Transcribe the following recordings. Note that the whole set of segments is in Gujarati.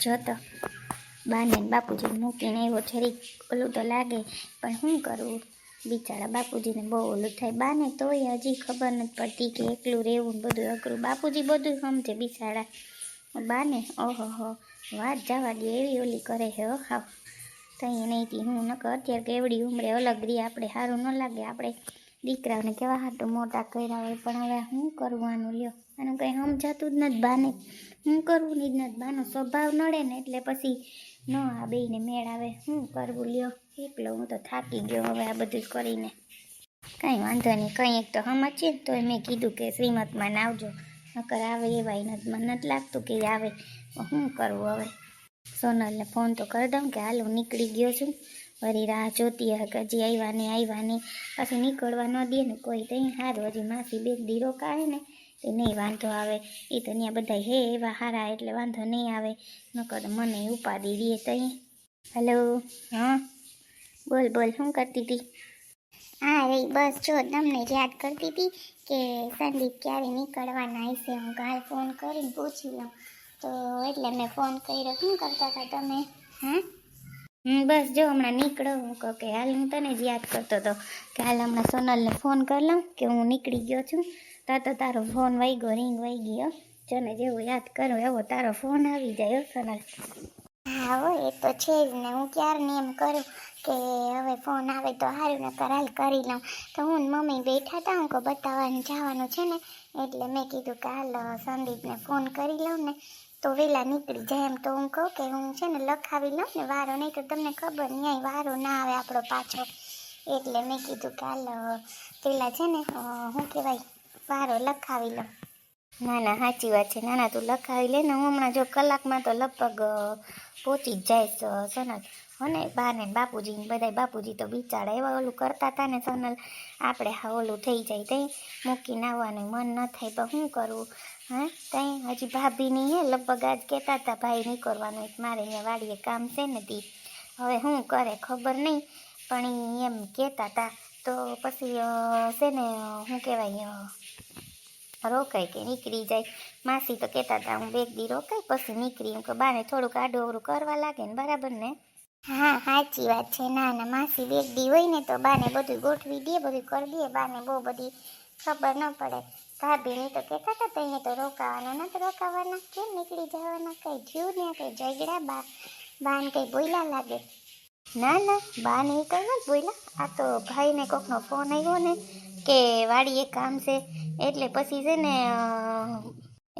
જો તો બાને બાપુજી મૂકીને એવો છરીક ઓલું તો લાગે, પણ શું કરવું બિચારા બાપુજીને બહુ ઓલું થાય. બાને તોય હજી ખબર નથી પડતી કે એકલું રહેવું બધું અઘરું. બાપુજી બધું સમજે બિચારા. બાને ઓહો વાત જવા દે એવી ઓલી કરે હો હાવ તઈ નહીંથી હું નકર અત્યારે કેવડી ઉમરે અલગ રહી આપણે સારું ન લાગે, આપણે દીકરાઓને કેવા હાટું મોટા કર્યા હોય, પણ હવે શું કરવાનું લ્યો? આનું કંઈ સમજાતું જ નથી બાને. શું કરવું નહીં જ નથી બાનો સ્વભાવ નડે ને એટલે પછી ન આ બેને મેળ આવે. શું કરવું લ્યો? એકલો હું તો થાકી ગયો હવે આ બધું કરીને. કાંઈ વાંધો નહીં, કંઈ એક તો સમજીએ ને તોય મેં કીધું કે શ્રીમતમાં આવજો. નકર આવે એવાય નથી મને નથી લાગતું કે આવે. શું કરવું હવે? સોનલને ફોન તો કરી દઉં કે હાલ હું નીકળી ગયો છું. વળી રાહ જોતી હક કે હજી આવ્યા નહીં આવ્યા નહીં પાછું નીકળવા ન દે ને કોઈ તઈ સારું હજી માસી બે દી રોકાય ને તો નહીં વાંધો આવે. એ તો ત્યાં બધા હે એવા હારા એટલે વાંધો નહીં આવે. નકર મને ઉપાડી દે તઈ હલો? હા? બોલ બોલ શું કરતી હતી હા રે બસ જો તમને યાદ કરતી હતી કે સંદીપ ક્યારે નીકળવાના હશે. હું કાલ ફોન કરીને પૂછી લઉં. તો એટલે મેં ફોન કર્યો. શું કરતા હતા તમે? હા હમ, બસ જો હમણાં નીકળો. હું કહું કે હાલ હું તને જ યાદ કરતો હતો કે હાલ હમણાં સોનલને ફોન કરી લઉં કે હું નીકળી ગયો છું. તા તો તારો ફોન વાગ્યો રિંગ વાઈ ગયો તને જેવું યાદ કરું, એવો તારો ફોન આવી જાય સોનલ. હા, હો, એ તો છે જ ને. હું ક્યારની એમ કરું કે હવે ફોન આવે તો સારું ને કરાલ કરી લઉં. તો હું મમ્મી બેઠા હતા હું કહું બતાવવાનું, જવાનું છે ને. એટલે મેં કીધું કે હાલ સંદીપને ફોન કરી લઉં ને. તો વહેલા નીકળી જાય એમ તો હું કહું કે હું છે ને લખાવી લઉં ને વારો નહીં તો તમને ખબર ન્યાય વારો ના આવે આપણો પાછો. એટલે મેં કીધું કાલ પેલા છે ને શું કહેવાય, વારો લખાવી લઉં. ના ના, સાચી વાત છે. ના ના, તું લખાવી લે ને, હું હમણાં જો કલાકમાં તો લગભગ પહોંચી જ જઈશ સોનલ. અને બા બાપુજીને બધાય બાપુજી તો બિચારા એવા ઓલું કરતા હતા ને સોનલ, આપણે હા ઓલું થઈ જાય તઈ, મૂકીને આવવાનું, મન ન થાય તો શું કરવું હા? તઈ હજી ભાભીની હે? લગભગ આજ કહેતા હતા ભાઈ નીકળવાનું એક મારે અહીંયા વાડીએ કામ છે ને દી. હવે શું કરે ખબર નહીં. પણ એમ કહેતા હતા તો પછી છે ને શું કહેવાય રોકાય કે નીકળી જાય. માસી તો કહેતા હતા હું બે દી રોકાય, પછી નીકળી. હું કે, બાને થોડુંક આડું અવડું કરવા લાગે ને, બરાબર ને? હા, સાચી વાત છે. ના ના, માસી બે દી હોય ને, તો બાને બધું ગોઠવી દે બધું કરી દે. બાને બહુ બધી ખબર ન પડે. ભાભીની તો કહેતા હતા તો અહીંયા તો રોકાવાના નથી, રોકાવાના. કેમ નીકળી જવાના? કંઈ થયું ને કંઈ ઝઘડા બા, બાને કંઈ બોલ્યા લાગે? ના ના બાને એ કંઈ નથી બોલ્યા. આ તો ભાઈને કોકનો ફોન આવ્યો ને કે વાડીએ કામ છે. એટલે પછી છે ને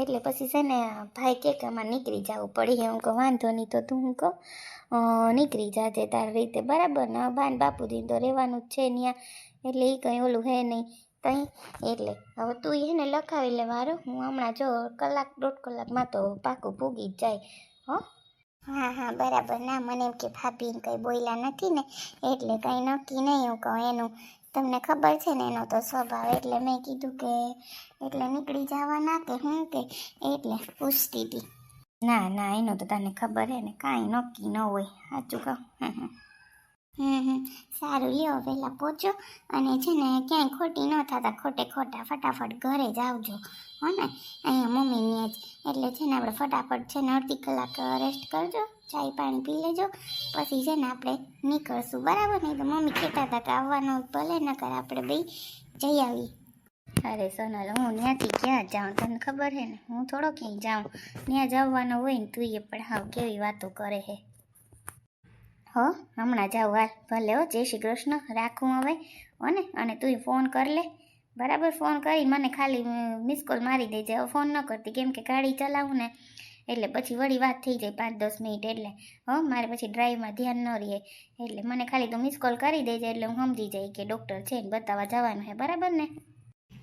એટલે પછી છે ને ભાઈ કે આમાં નીકળી જવું પડે. હું કહું, વાંધો નહીં તો તું, હું કહું નીકળી જાજે તાર રીતે. બરાબર ને? બાન બાપુજી તો રહેવાનું જ છે ત્યાં એટલે એ કંઈ ઓલું હે નહીં. તઈ, એટલે હવે તું એને લખાવી લે વારો હું હમણાં જો કલાક દોઢ કલાકમાં તો પાકું ભૂગી જ જાય, હો. હા હા, બરાબર. ના, મને એમ કે ભાભીને કંઈ બોલ્યા નથી ને, એટલે કંઈ નક્કી નહીં હું કહું એનું. તમને ખબર છે ને એનો તો સ્વભાવ, એટલે મેં કીધું કે એટલે નીકળી જવાના કે હું કે, એટલે પૂછતી હતી ના ના, એનો તો તને ખબર હે ને, કાંઈ નક્કી ન હોય. સાચું કહું. હમ, સારું લ્યો વહેલા પહોંચો અને છે ને ક્યાંય ખોટી ન થતા ખોટે ખોટા ફટાફટ ઘરે જ આવજો. હો ને? અહીંયા મમ્મીની જ. એટલે છે ને આપણે ફટાફટ છે ને અડધી કલાક રેસ્ટ કરજો ચાય પાણી પી લેજો. પછી છે ને આપણે નીકળશું. બરાબર? નહીં તો મમ્મી કહેતા હતા કે આવવાનો ભલે ન નકર આપણે બે જઈ આવી અરે સોનલ હું ત્યાંથી ક્યાં જાઉં? તને ખબર છે ને? હું થોડો ક્યાંય જાઉં. ત્યાં જવાનું હોય ને તું એ પણ હાવ કેવી વાતો કરે હે. હો, હમણાં જાઉં હાલ. ભલે હો, જય શ્રી કૃષ્ણ. રાખું હવે. હો ને અને તું ફોન કર લે. બરાબર ફોન કરી મને ખાલી મિસ કોલ મારી દેજે. હવે ફોન ન કરતી, કેમ કે ગાડી ચલાવું ને. એટલે પછી વળી વાત થઈ જાય પાંચ, દસ મિનિટ એટલે. હો, મારે પછી ડ્રાઈવમાં ધ્યાન ન રહે. એટલે મને ખાલી તું મિસ કોલ કરી દેજે એટલે હું સમજી જાય કે ડૉક્ટર છે ને, બતાવવા જવાનું હે બરાબર ને?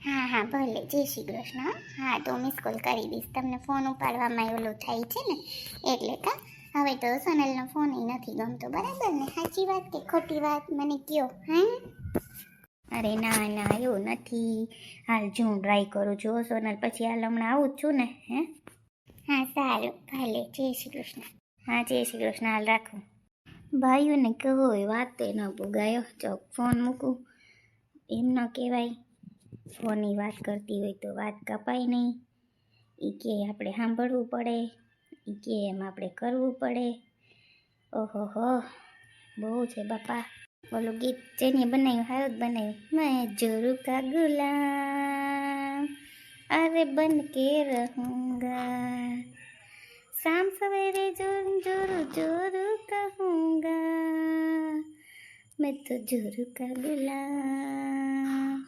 હા હા, ભલે. જય શ્રી કૃષ્ણ. હો. તો મિસ કોલ કરી દઈશ. તમને ફોન ઉપાડવામાં ઓલું થાય છે ને. એટલે કા? હવે તો સોનલનો ફોન નથી ગમતો. બરાબર ને? સાચી વાત કે ખોટી વાત? મને કયો, હે? અરે ના ના, એવું નથી. હાલ જો હું ટ્રાય કરું છું સોનલ પછી હાલ હમણાં આવું જ છું ને, હે? હા, સારું. ભલે જય શ્રી કૃષ્ણ. હા, જય શ્રી કૃષ્ણ. હાલ રાખું. ભાઈઓને કહો, એ વાતે ન પુગાયો ચોક ફોન મૂકું. એમ ન કહેવાય. ફોનની વાત કરતી હોય તો વાત કપાય નહીં. એ કે આપણે સાંભળવું પડે. એ કે એમ આપણે કરવું પડે. ઓહો હો, બહુ છે બાપા. ઓલું ગીત જેને બનાવ્યું હારું બનાવ્યું મેં જોરું કા ગુલામ, અરે બન કે રહુંગા. શામ સવેરે જોર, જોરું જોરું કહુંગા. મેં તો જોરુ કા ગુલામ,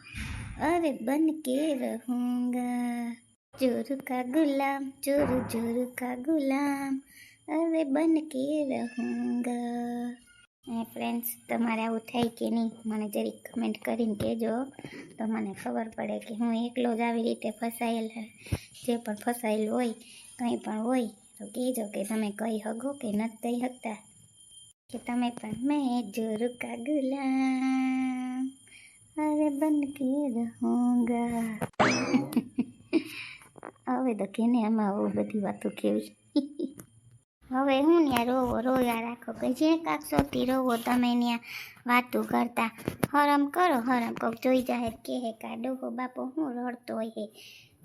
અરે બન કે રહુંગા. जोर का गुलाम जोर जोर का गुलाम अरे बन के रहूँगा એ ફ્રેન્ડ્સ તમારે આવું થાય કે નહીં મને જરીક કમેન્ટ કરીને કહેજો તો મને ખબર પડે કે હું એકલો જ આવી રીતે ફસાયેલ જે પણ ફસાયેલ હોય કંઈ પણ હોય તો કહેજો કે તમે કહી શકો કે નથી કહી શકતા કે તમે પણ મેં જોર કા ગુલામ અરે બન કે રહુંગા હવે તો કેને આમાં આવું બધી વાતો કેવી. હવે હું ત્યાં રોવો, રોયા રાખો કે જે કાક સોતી રોવો, તમે ત્યાં વાતો કરતા. હરમ કરો, હરમ કોક જોઈ જાહેર કે હે કા ડોહો બાપો, હું રડતો હોય હે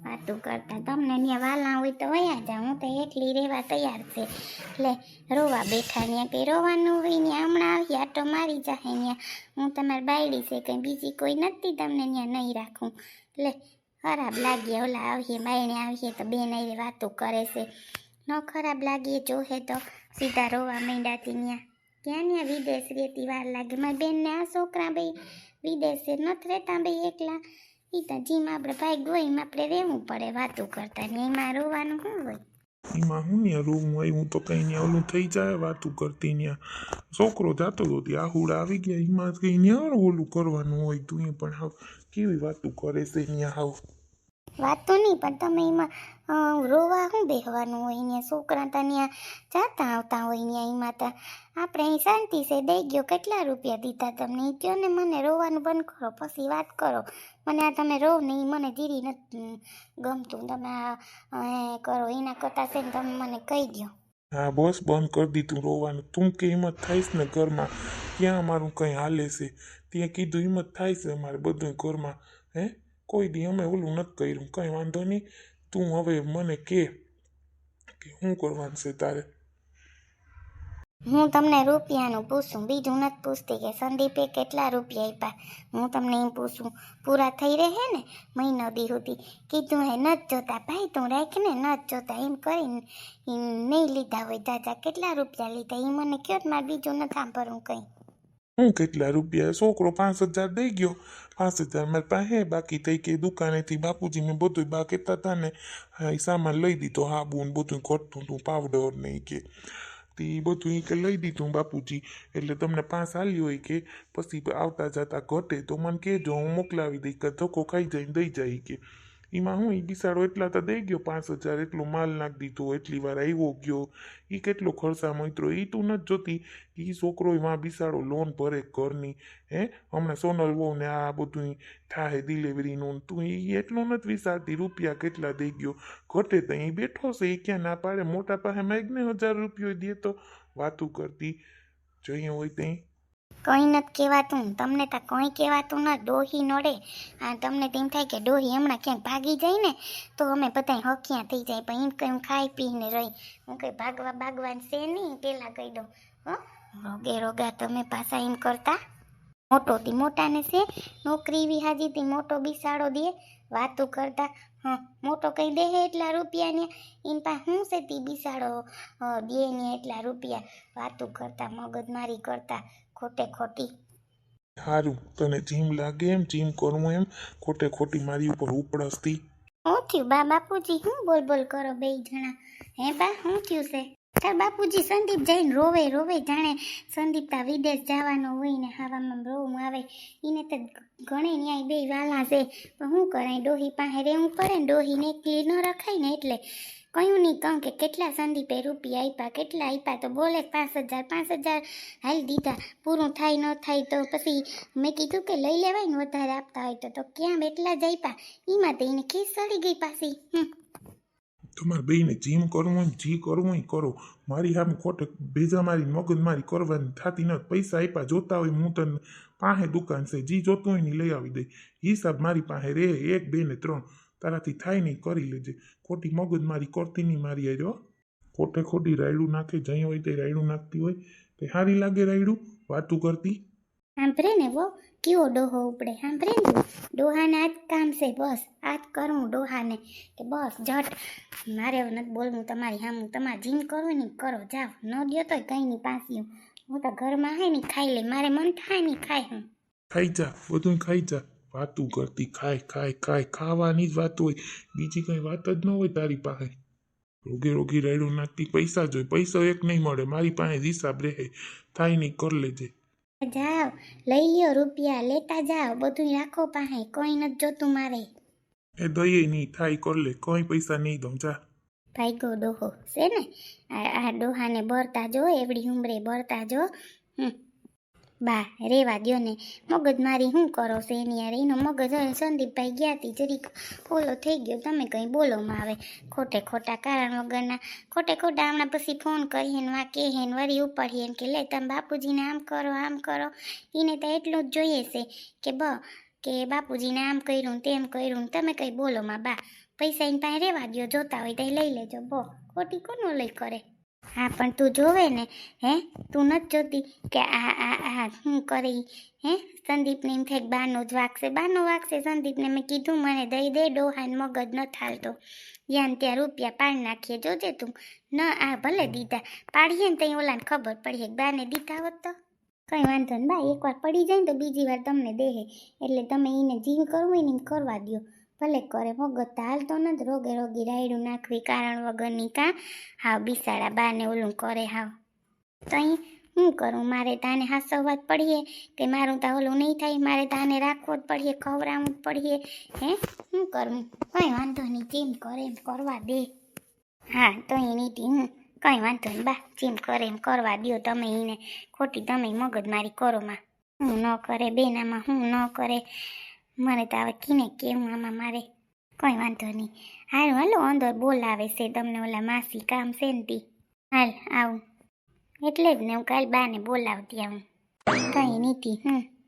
વાતું કરતા. તમને ત્યાં વાલા હોય તો વયા જા, હું તો એકલી રહેવા તૈયાર છે. એટલે રોવા બેઠા ત્યાં કંઈ રોવાનું હોય ને હમણાં આવી આટો મારી જાહે ત્યાં હું તમારી બાયડી છે, કંઈ બીજી કોઈ નથી તમને ત્યાં નહીં રાખું. એટલે ખરાબ લાગે, ઓલા આવીએ બાયણે આવીએ તો બેન આવી વાતો કરે છે. ન ખરાબ લાગીએ જોહે તો સીધા રોવા માંડાતી ત્યાં ક્યાં ત્યાં વિદેશ રહેતી વાર લાગે? મારી બેનને આ છોકરા ભાઈ વિદેશે નથી રહેતા ભાઈ એકલા. એ તો જીમ આપણે ભાઈ ગોઈ એમ આપણે રહેવું પડે, વાતો કરતા ને એમાં રોવાનું શું હોય? એમાં હું ત્યાં રૂમ હોય, હું તો કઈ ત્યાં ઓલું થઈ જાય, વાતું કરતી ત્યાં છોકરો જતો હતો ત્યાં આહુડા આવી ગયા, એમાં કઈ ત્યાં ઓલું કરવાનું હોય તું એ પણ કેવી વાતું કરે છે હાવ વાતો નહીં, પણ તમે એમાં રોવા શું બેહવાનું હોય અહીંયા? છોકરા તો ત્યાં જાતા આવતા હોય અહીંયા એમાં તો આપણે અહીં શાંતિ છે, દઈ ગયો, કેટલા રૂપિયા દીધા તમને? એ કહો ને મને રોવાનું બંધ કરો, પછી વાત કરો. મને આ તમે રોવ ને એ મને ધીરી નથી ગમતું. તમે આ કરો, એના કરતાં છે ને તમે મને કહી દો હા બસ બંધ કરી દીધું રોવાનું. તું કે હિંમત થાઈશ ને ઘરમાં? ક્યાં અમારું કંઈ હાલે છે? ત્યાં કીધું હિંમત થાય છે અમારે બધું ઘરમાં. હે? કોઈ દી અમે ઓલું નથી કર્યું. કંઈ વાંધો નહીં. તું હવે મને કે કે શું કરવાનું છે તારે? હું તમને રૂપિયાનું પૂછું, બીજું નથી પૂછતી કે સંદીપે કેટલા રૂપિયા આપ્યા? હું તમને એમ પૂછું, પૂરા થઈ રહે ને મહિનો દી સુધી? કીધું હે, નથી જોતા ભાઈ, તું રાખ ને જ જોતા. એમ કરીને નહીં લીધા હોય. દાદા, કેટલા રૂપિયા લીધા? એ મને કયો ને મારે બીજું ન સાંભળવું કંઈ. હું કેટલા રૂપિયા? છોકરો પાંચ હજાર દઈ ગયો. પાંચ હજાર મારી પાસે બાકી થઈ કે દુકાનેથી બાપુજી મેં બધું બા કહેતા હતા ને સામાન લઈ દીધો, હાબુ ને બધું ઘટતું હતું પાવડર ને કે. તે બધું એ કે લઈ દીધું બાપુજી. એટલે તમને પાંચ આલી હોય કે, પછી આવતા જતા ઘટે તો મને કહેજો, હું મોકલાવી દઈ કે ધક્કો ખાઈ જાય દઈ જાય કે. એમાં હું એ બિસાડો એટલા તો દઈ ગયો, પાંચ હજાર એટલો માલ નાખી દીધો, એટલી વાર આવ્યો ગયો. એ કેટલો ખર્ચા મિત્રો એ તું નથી જોતી એ છોકરો એમાં બિસાડો લોન ભરે ઘરની, હે? હમણાં સોનલ વહુ ને આ બધું થાય ડિલિવરીનું તું એ એટલું નથી વિચારતી રૂપિયા કેટલા દઈ ગયો? ઘટે તો એ બેઠો છે એ ક્યાં ના પાડે? મોટા પાસે માગને હજાર રૂપિયો દે તો વાતું કરતી. જોઈએ હોય ત્યાં કંઈ નથી કહેવાતું. તમને તો કંઈ કહેવાતું ન, ડોહી નડે. આ તમને તેમ થાય કે ડોહી હમણાં ક્યાંક ભાગી જાય ને, તો અમે બધાય હક્યા થઈ જાય. પણ એમ કંઈ ખાઈ પીને રહી. હું કંઈ ભાગવા ભાગવાનું છે નહીં પહેલાં કહી દઉં. હો? રોગે રોગા તમે પાછા એમ કરતા? મોટો થી મોટાને છે, નોકરી એવી હાજીથી મોટો બિસાડો દે, વાતું કરતા. હા, મોટો કઈ દે એટલા રૂપિયા ને એન પા હું છે તી બિસાડો? દે ને એટલા રૂપિયા. વાતું કરતા, મગજમારી કરતા. ખોટે ખોટી. સારું તને જીમ લાગે એમ જીમ કરવું એમ ખોટે ખોટી મારી ઉપર ઉપડસતી. હું થયું? બા બાપુજી હું બોલ બોલ કરો બે જણા? હે બા શું થયું છે? તાર બાપુજી સંદીપ જઈને રોવે રોવે જાણે સંદીપ તા વિદેશ જવાનો હોય ને હવામાં રોવું આવે. એને તો ઘણે ન્યાય બે વાલા છે. પણ શું કરાય? ડોહી પાસે રહેવું પડે ને ડોહીને એકલી ન રખાય ને એટલે કયું નહીં કહું કે કેટલા સંદીપે રૂપિયા આપ્યા કેટલા આપ્યા તો બોલે પાંચ હજાર પાંચ હજાર. હાલ દીધા. પૂરું થાય, ન થાય તો પછી મેં કીધું કે લઈ લેવાય ને વધારે આપતા હોય તો. તો ક્યાં એટલા જ આપ્યા એમાં તો એને ખીસ સડી ગઈ પાછી. તમારે બેને જીમ કરવું હોય જી કરવું હોય કરો. મારી સામે ખોટે ભેજા મારી, મગજ મારી કરવાની થતી નથી. પૈસા આપ્યા જોતા હોય, હું તને પાસે દુકાન છે. જી જોતું હોય ને લઈ આવી દઈ હિસાબ મારી પાસે રે એક, બે ને ત્રણ. તારાથી થાય નહીં કરી લેજે. ખોટી મગજ મારી કરતી નહીં મારી હારે હો. ખોટે ખોટી રાયડું નાખે જઈ હોય તે રાયડું નાખતી હોય. તે સારી લાગે રાયડું? વાતું કરતી? સાંભળે ને વો કેવો ડોહો ઉપડે? સાંભળે ને ડોહાને આ જ કામ છે બસ. આ જ કરવું ડોહાને કે બસ જટ મારે હવે નથી બોલવું તમારી સામું તમારે જીમ કરવું ને કરો જાઓ. ન દો તો કંઈ નહીં પાસી હું તો ઘરમાં હે ને ખાઈ લે મારે મન થાય નહીં ખાય હું. ખાઈ જા બધું ખાઈ જા. વાતું કરતી ખાય ખાય ખાય ખાવાની જ વાત હોય. બીજી કઈ વાત જ ન હોય તારી પાસે. રોગી રોગી રાયડું નાખતી પૈસા જોઈ પૈસા એક નહીં મળે. મારી પાસે હિસાબ રહે. થાય નહીં કર લેજે. જાઓ લઈ લ્યો રૂપિયા. લેતા જાઓ. બધું રાખો પાસે. કોઈ નથી જોતું મારે. એ દઈએ નહીં. થાય કર લે. કોઈ પૈસા નહીં દઉં. જા. ભાઈગો ડોહો. છે ને? આ આ ડોહાને બરતા જો એવડી ઉંમરે બરતા જો. હમ. બા, રેવા દ્યો ને. મગજ મારી શું કરો છો એની યાર? એનો મગજ હવે સંદીપભાઈ ગયા જરીક ઓલો થઈ ગયો. તમે કંઈ બોલોમાં આવે ખોટે ખોટા કારણ વગરના. ખોટે ખોટા હમણાં પછી ફોન કરીએ ને વા કહે ને વરી ઉપાડીએ ને કે, લે, તમે બાપુજીને આમ કરો આમ કરો. એને તો એટલું જ જોઈએ છે કે, બ, કે બાપુજીને આમ કર્યું તેમ કર્યું તમે કંઈ બોલોમાં બા. પૈસા એની પાસે રહેવા દ્યો. જોતા હોય તો લઈ લેજો. બો, ખોટી કોનો લઈ કરે? હા, પણ તું જોવે ને, હે? તું નથી જોતી કે આ આ આ, શું કરી હે? સંદીપને એમ થાય બાનો જ વાગશે, બાનો વાગશે, સંદીપને મેં કીધું, મને દઈ દે, ડોહાને મગજ ન થાલતો. યાન ત્યાં રૂપિયા પાડી નાખીએ, જોજે તું. ન, આ ભલે દીધા. પાડીએ ને ત્યાં ઓલાને ખબર પડીએ બાને દીધા હોત તો? કંઈ વાંધો ને, બા, એકવાર પડી જાય ને તો બીજી વાર તમને દેહે. એટલે તમે એને જીવ કરવું હોય ને કરવા દ્યો. ભલે કરે મગજ તો હાલતો નથી. રોગે રોગી રાયડું નાખવી કારણ વગરની કાં? હાવ બિસાડા બાને ઓલું કરે હાવ. તો અહીં શું કરું? મારે તાને હાસવવા જ પડીએ કે મારું તા ઓલું નહીં થાય? મારે તાને રાખવો જ પડીએ, ખવડાવવું જ પડીએ? હે? શું કરું? કંઈ વાંધો નહીં. જેમ કરે એમ કરવા દે. હા, તો એની ટી હું. કંઈ વાંધો નહીં બા. જેમ કરે એમ કરવા દ્યો તમે એને ખોટી તમે મગજમારી કરો માં. હું ન કરે, બેનામાં હું ન કરે. મને તો હવે કીને કેવું આમાં મારે કંઈ વાંધો નહીં. હાલ, હાલો અંદર બોલાવે છે તમને ઓલા માસી, કામ છે ને તી. હાલ, આવું. એટલે જ ને હું કાલ બાને બોલાવતી આવું. કંઈ નીતિ હમ.